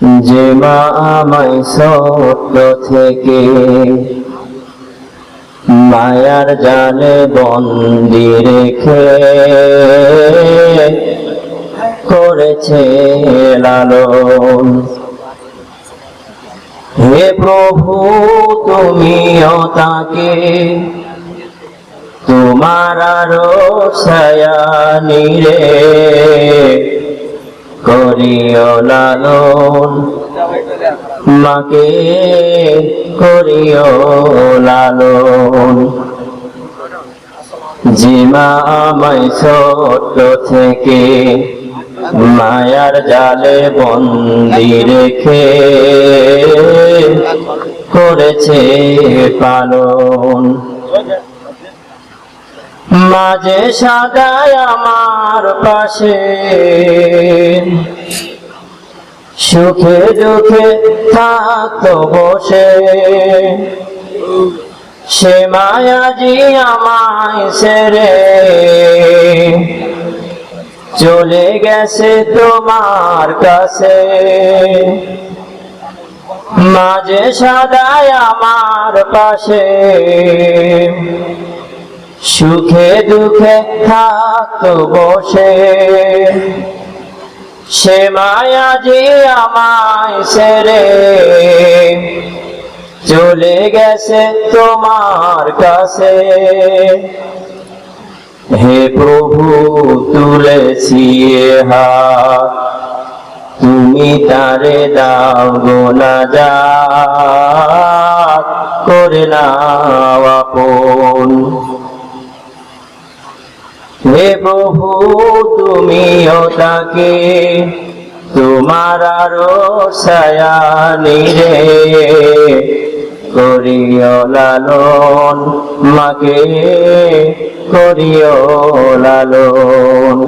যে মা আমায় ছোট্ট থেকে মায়ার জালে বন্দি রেখে করেছে লালন। হে প্রভু, তুমিও তাকে তোমার আরও ছায়া নিরে করিও লালন মাকে করিও লালন জিমা আমায় ছোট থেকে মায়ার জালে বন্দি রেখে করেছে পালন। মাঝে সাদায় আমার পাশে সুখে দুঃখে থাকতো বসে। সে মায়াজি আমায় সেরে চলে গেছে তোমার কাছে। মাঝে সাদায় আমার পাশে। সুখে দুঃখে থাকতো বসে। সে মায়া যে আমায় সেরে। চলে গেছে তোমার কাছে। হে প্রভু, তুলেছি হাত। তুমি তারে দাও গোনা যা করে নাও প্রভু তুমিও তাকে তোমার আরও ছায়া নিরে করিও লালন মাকে করিও লালন।